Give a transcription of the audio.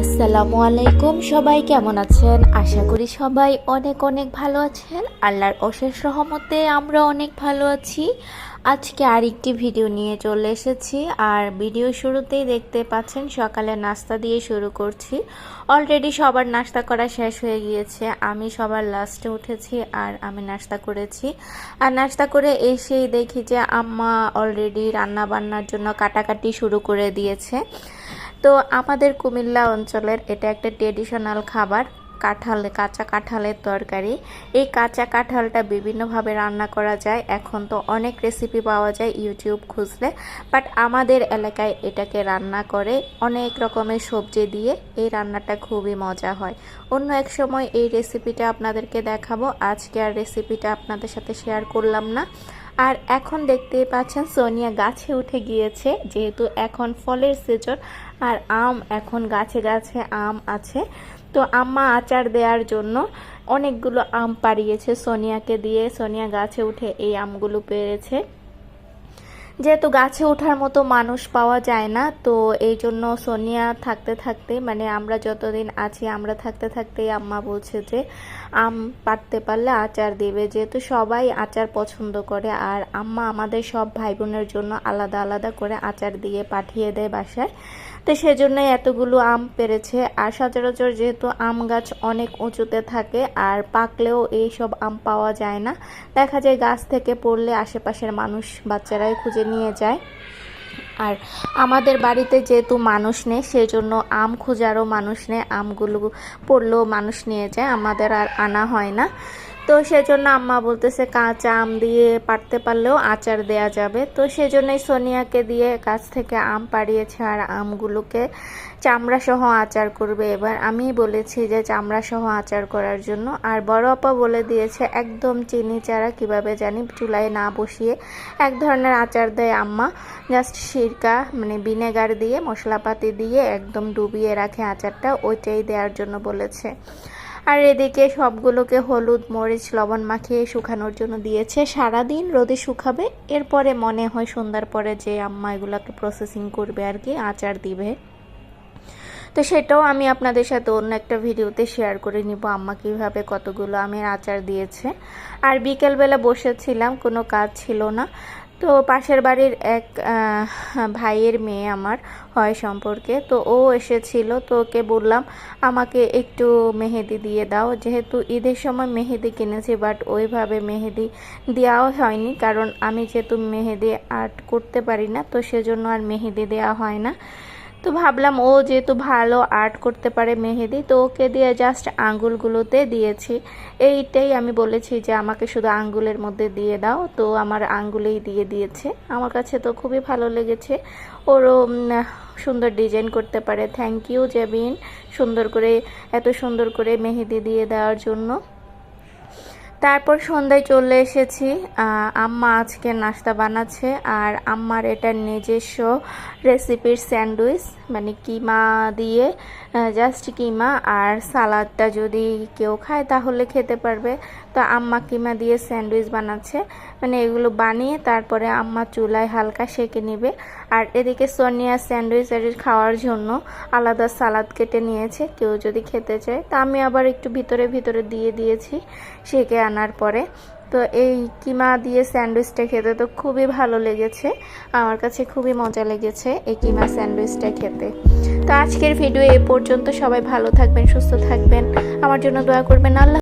আসসালামু আলাইকুম, সবাই কেমন আছেন? আশা করি সবাই অনেক অনেক ভালো আছেন। আল্লাহর অশেষ রহমতে আমরা অনেক ভালো আছি। আজকে আরেকটি ভিডিও নিয়ে চলে এসেছি। আর ভিডিও শুরুতেই দেখতে পাচ্ছেন, সকালে নাস্তা দিয়ে শুরু করছি। অলরেডি সবার নাস্তা করা শেষ হয়ে গিয়েছে। আমি সবার লাস্টে উঠেছি আর আমি নাস্তা করেছি। আর নাস্তা করে এসেই দেখি যে আম্মা অলরেডি রান্না বান্নার জন্য কাটাকাটি শুরু করে দিয়েছে। তো আমাদের কুমিল্লা অঞ্চলের এটা একটা ট্রেডিশনাল খাবার, কাঁঠাল, কাঁচা কাঁঠালের তরকারি। এই কাঁচা কাঁঠালটা বিভিন্নভাবে রান্না করা যায়। এখন তো অনেক রেসিপি পাওয়া যায় ইউটিউব খুঁজলে। বাট আমাদের এলাকায় এটাকে রান্না করে অনেক রকমের সবজি দিয়ে এই রান্নাটা খুবই মজা হয়। অন্য এক সময় এই রেসিপিটা আপনাদেরকে দেখাবো। আজকে আর রেসিপিটা আপনাদের সাথে শেয়ার করলাম না। আর এখন দেখতেই পাচ্ছেন, সোনিয়া গাছে উঠে গিয়েছে। যেহেতু এখন ফলের সিজন আর আম এখন গাছে গাছে আম আছে। তো আম্মা আচার দেওয়ার জন্য অনেকগুলো আম পাড়িয়েছে। সোনিয়াকে দিয়ে সোনিয়া গাছে উঠে এই আমগুলো পেরেছে যেহেতু গাছে ওঠার মতো মানুষ পাওয়া যায় না, তো এই জন্য সোনিয়া থাকতে থাকতে মানে আমরা যতদিন আছি, আমরা থাকতে থাকতে আম্মা বলছে যে, আম পাড়তে পারলে আচার দেবে। যেহেতু সবাই আচার পছন্দ করে, আর আম্মা আমাদের সব ভাই বোনের জন্য আলাদা আলাদা করে আচার দিয়ে পাঠিয়ে দেয় বাসায়। তো সেজন্যই এতগুলো আম পেরেছে। আর সচরাচর যেহেতু আম গাছ অনেক উঁচুতে থাকে, আর পাকলেও এই সব আম পাওয়া যায় না। দেখা যায় গাছ থেকে পড়লে আশেপাশের মানুষ বাচ্চারাই খুঁজে নিয়ে যায়। আর আমাদের বাড়িতে যেহেতু মানুষ নেই সেই জন্য আম খোঁজারও মানুষ নেই। আমগুলো পড়লেও মানুষ নিয়ে যায়। আমাদের আর আনা হয় না। তো সেজন্য আম্মা বলতেছে কাঁচা আম দিয়ে পারতে পারলেও আচার দেয়া যাবে। তো সেজন্যই সোনিয়াকে দিয়ে গাছ থেকে আম পাড়িয়েছে আর আমগুলোকে চামড়া সহ আচার করবে। এবার আমি বলেছি যে চামড়া সহ আচার করার জন্য। আর বড় আপা বলে দিয়েছে, একদম চিনি চারা কীভাবে জানি? চুলায় না বসিয়ে এক ধরনের আচার দেয় আম্মা। জাস্ট সিরকা মানে ভিনেগার দিয়ে, মশলাপাতি দিয়ে একদম ডুবিয়ে রাখে আচারটা। ওইটাই দেওয়ার জন্য বলেছে। আর এদিকে সবগুলোকে হলুদ, মরিচ, লবণ মাখিয়ে শুকানোর জন্য দিয়েছে। সারাদিন রোদে শুকাবে, এরপরে মনে হয় সন্ধ্যার পরে যে আম্মা এগুলোকে প্রসেসিং করবে আর কি, আচার দিবে। তো সেটাও আমি আপনাদের সাথে অন্য একটা ভিডিওতে শেয়ার করে নিব, আম্মা কীভাবে কতগুলো আমের আচার দিয়েছে। আর বিকেলবেলা বসেছিলাম, কোনো কাজ ছিল না। তো পাশের বাড়ির এক ভাইয়ের মেয়ে আমার হয় সম্পর্কে। তো ও এসেছিল, তো ওকে বললাম, আমাকে একটু মেহেদি দিয়ে দাও। যেহেতু ঈদের সময় মেহেদি কিনেছি বাট ওইভাবে মেহেদি দেওয়াও হয়নি, কারণ আমি যেহেতু মেহেদি আর্ট করতে পারি না, তো সেজন্য আর মেহেদি দেওয়া হয় না। তো ভাবলাম, ও যেহেতু ভালো আর্ট করতে পারে মেহেদি, তো ওকে দিয়ে জাস্ট আঙ্গুলগুলোতে দিয়েছি। এইটাই আমি বলেছি যে আমাকে শুধু আঙ্গুলের মধ্যে দিয়ে দাও। তো আমার আঙ্গুলেই দিয়ে দিয়েছে। আমার কাছে তো খুবই ভালো লেগেছে। ওরও সুন্দর ডিজাইন করতে পারে। থ্যাংক ইউ জেবিন সুন্দর করে, এত সুন্দর করে মেহেদি দিয়ে দেওয়ার জন্য। তারপর সন্ধ্যায় চলে এসেছি। আম্মা আজকে নাস্তা বানাচ্ছে আর আম্মার এটা নিজস্ব রেসিপির স্যান্ডউইচ মানে কিমা দিয়ে জাস্ট কিমা আর সালাদটা যদি কেউ খায় তাহলে খেতে পারবে। তো আম্মা কিমা দিয়ে স্যান্ডউইচ বানাচ্ছে। মানে এগুলো বানিয়ে তারপরে আম্মা চুলায় হালকা সেঁকে নেবে। আর এদিকে সোনিয়া স্যান্ডউইচ খাওয়ার জন্য আলাদা সালাদ কেটে নিয়েছে। কেউ যদি খেতে চায়। তা আমি আবার একটু ভিতরে ভিতরে দিয়ে দিয়েছি সেঁকে আনার পরে। তো এই কিমা দিয়ে স্যান্ডউইচটা খেতে তো খুবই ভালো লেগেছে। আমার কাছে খুবই মজা লেগেছে এই কিমা স্যান্ডউইচটা খেতে। তো আজকের ভিডিও এ পর্যন্ত সবাই ভালো থাকবেন, সুস্থ থাকবেন। আমার জন্য দোয়া করবেন, আল্লাহ